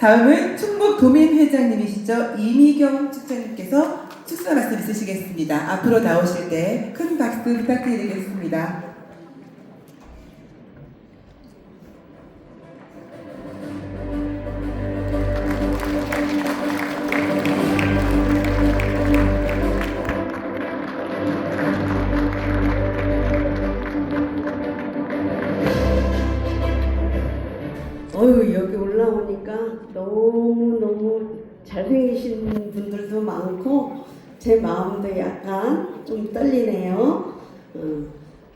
다음은 충북 도민 회장님이시죠. 이미경 축장님께서 축사 말씀 있으시겠습니다. 앞으로 나오실 때 큰 박수 부탁드리겠습니다. 여기 올라오니까 너무너무 잘생기신 분들도 많고 제 마음도 약간 좀 떨리네요. 어,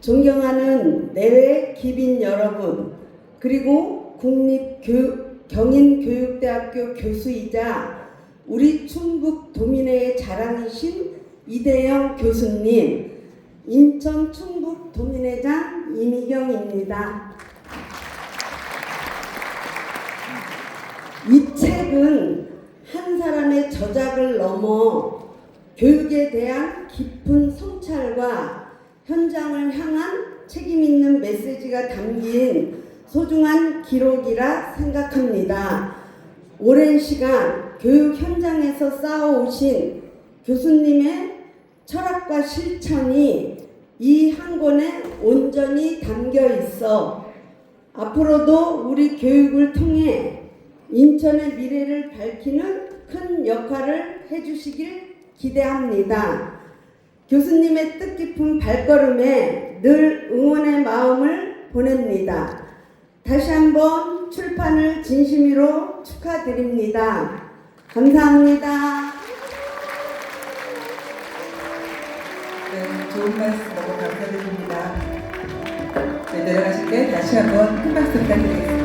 존경하는 내외 기빈 여러분 그리고 국립교육 경인교육대학교 교수이자 우리 충북 도민회의 자랑이신 이대영 교수님 인천 충북 도민회장 이미경입니다. 이 책은 한 사람의 저작을 넘어 교육에 대한 깊은 성찰과 현장을 향한 책임 있는 메시지가 담긴 소중한 기록이라 생각합니다. 오랜 시간 교육 현장에서 쌓아오신 교수님의 철학과 실천이 이 한 권에 온전히 담겨 있어 앞으로도 우리 교육을 통해 인천의 미래를 밝히는 큰 역할을 해주시길 기대합니다. 교수님의 뜻깊은 발걸음에 늘 응원의 마음을 보냅니다. 다시 한번 출판을 진심으로 축하드립니다. 감사합니다. 네, 좋은 말씀 너무 감사드립니다. 네, 내려가실 때 다시 한번 큰 박수 부탁드리겠습니다.